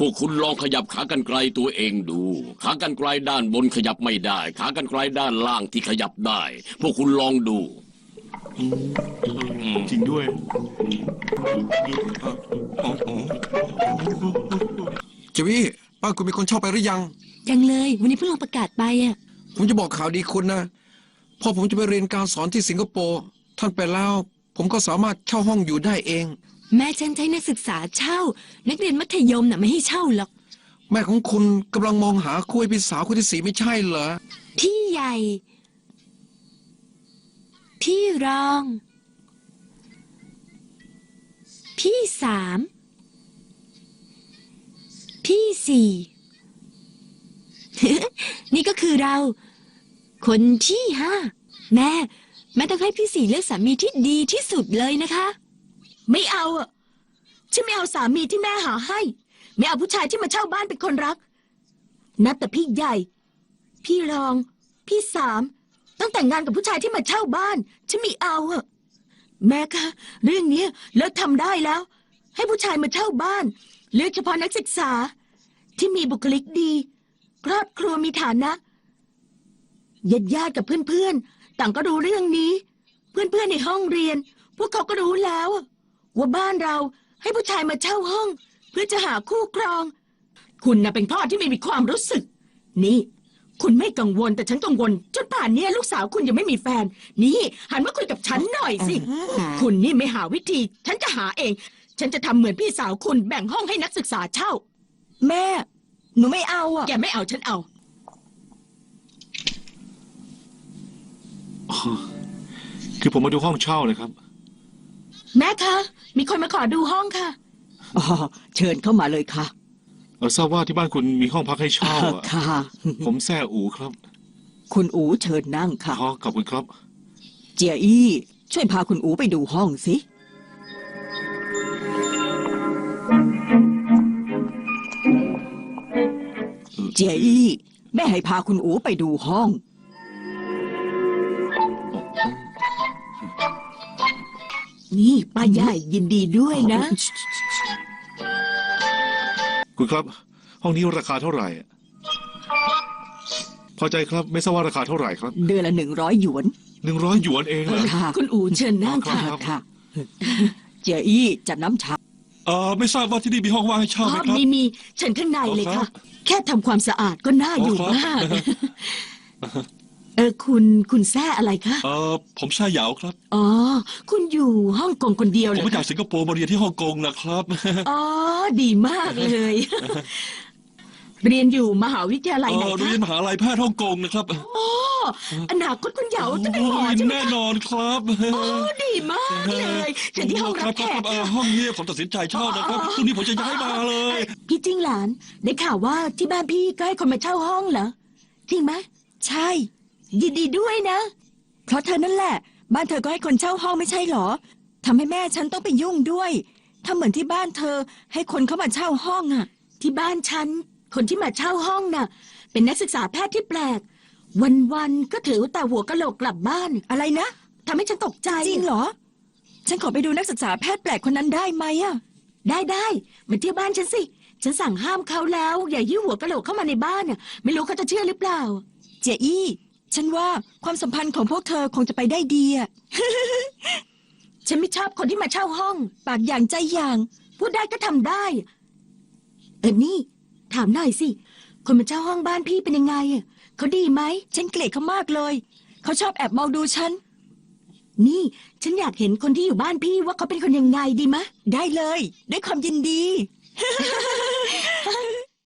พวกคุณลองขยับขากรรไกรตัวเองดู ขากรรไกรด้านบนขยับไม่ได้ ขากรรไกรด้านล่างที่ขยับได้ พวกคุณลองดู จริงด้วยเจวี่บ้านคุณมีคนเช่าไปหรือยัง ยังเลย วันนี้เพิ่งลงประกาศไปอะ ผมจะบอกข่าวดีคุณนะพอผมจะไปเรียนการสอนที่สิงคโปร์ท่านไปแล้ว ผมก็สามารถเช่าห้องอยู่ได้เอง แม่ฉันใช้นักศึกษาเช่า นักเรียนมัธยมน่ะไม่ให้เช่าหรอก แม่ของคุณกำลังมองหาคู่ให้พี่สาวคนที่สี่ไม่ใช่เหรอ พี่ใหญ่ พี่รอง พี่สาม พี่สี่ นี่ก็คือเรา คนที่ห้าแม่ แม่ต้องให้พี่สี่เลือกสามีที่ดีที่สุดเลยนะคะ ไม่เอาอะฉันไม่เอาสามีที่แม่หาให้ ไม่เอาผู้ชายที่มาเช่าบ้านเป็นคนรัก นับแต่พี่ใหญ่ พี่รอง พี่สาม ต้องแต่งงานกับผู้ชายที่มาเช่าบ้าน ฉันไม่เอาอะแม่คะเรื่องนี้เลิกทำได้แล้ว ให้ผู้ชายมาเช่าบ้านเลือกเฉพาะนักศึกษา ที่มีบุคลิกดี ครอบครัวมีฐานะญาติญาติกับเพื่อนๆต่างก็รู้เรื่องนี้ เพื่อนๆในห้องเรียน พวกเขาก็รู้แล้ว ว่าบ้านเราให้ผู้ชายมาเช่าห้อง เพื่อจะหาคู่ครอง คุณน่ะเป็นพ่อที่ไม่มีความรู้สึก นี่ คุณไม่กังวลแต่ฉันกังวลจนป่านเนี้ยลูกสาวคุณยังไม่มีแฟน นี่ หันมาคุยกับฉันหน่อยสิ คุณนี่ไม่หาวิธี ฉันจะหาเอง ฉันจะทำเหมือนพี่สาวคุณแบ่งห้องให้นักศึกษาเช่า แม่ หนูไม่เอาอะ แกไม่เอาฉันเอา คือผมมาดูห้องเช่าเลยครับ แม่คะ มีคนมาขอดูห้องค่ะ อ๋อเชิญเข้ามาเลยค่ะ เออทราบว่าที่บ้านคุณมีห้องพักให้เช่าอะค่ะ ผมแซ่อูครับคุณอูเชิญนั่งค่ะ อ๋อขอบคุณครับ เจียอี้ช่วยพาคุณอูไปดูห้องสิ เจียอี้แม่ให้พาคุณอูไปดูห้อง นี่ป้าใหญ่ยินดีด้วยนะ คุณครับ ห้องนี้ราคาเท่าไหร่อะพอใจครับ ไม่ทราบว่าราคาเท่าไหร่ครับเดือนละหนึ่งร้อยหยวนหนึ่งร้อยหยวนเองเหรอค่ะ คุณอูเชิญนั่งค่ะครับค่ะ เจียอี้จัดน้ำชาเออไม่ทราบว่าที่นี่มีห้องว่างให้เช่าไหมอ๋อครับมีมีเชิญข้างในเลยอ๋อครัค่ะบแค่ทำความสะอาดก็น่าอยู่อ๋อครับมากเออคุณคุณแซ่อะไรคะ เออผมชายเหยาครับ อ๋อ คุณอยู่ฮ่องกงคนเดียวผเหรมอมาจากสิงคโปร์มาเรียนที่ฮ่องกงนะครับ อ๋อ ดีมากเลย เรียนอยู่มหาวิทยาลัยเอไหนอเรีคะยนมหาลัยแพทย์ฮ่องกงนะครับอ๋ออนาคตคุณเหยาจะเป็นหมอโอ้ยใช่ไหมแน่คะนอนครับอ๋อดีมากเลยเชิญที่ห้องรับแขกเออค่ะ ห้องนี้ผมตัดสินใจเช่านะครับพรุ่งนี้ผมจะย้ายมาเลย พี่จิ้งหลาน ได้ข่าวว่าที่บ้านพี่ก็ให้คนมาเช่าห้องเหรอ จริงไหมใช่ ยินดีด้วยนะ เพราะเธอนั่นแหละ บ้านเธอก็ให้คนเช่าห้องไม่ใช่เหรอทำให้แม่ฉันต้องไปยุ่งด้วยทำเหมือนที่บ้านเธอ ให้คนเข้ามาเช่าห้องอะที่บ้านฉัน คนที่มาเช่าห้องน่ะ เป็นนักศึกษาแพทย์ที่แปลก วันๆก็ถือแต่หัวกะโหลกกลับบ้านอะไรนะทำให้ฉันตกใจ จริงเหรอ ฉันขอไปดูนักศึกษาแพทย์แปลกคนนั้นได้ไหมอะได้ได้มาเที่ยวบ้านฉันสิ ฉันสั่งห้ามเขาแล้ว อย่ายิ้วหัวกะโหลกเข้ามาในบ้านน่ะไม่รู้เขาจะเชื่อหรือเปล่า เจอี้ ฉันว่าความสัมพันธ์ของพวกเธอคงจะไปได้ดีอะฉันไม่ชอบคนที่มาเช่าห้อง ปากอย่างใจอย่าง พูดได้ก็ทำได้ เออนี่ ถามหน่อยสิ คนมาเช่าห้องบ้านพี่เป็นยังไงอะเขาดีไหม ฉันเกลียดเขามากเลย เขาชอบแอบมองดูฉัน นี่ ฉันอยากเห็นคนที่อยู่บ้านพี่ว่าเขาเป็นคนยังไงดีมะ ได้เลย ด้วยความยินดี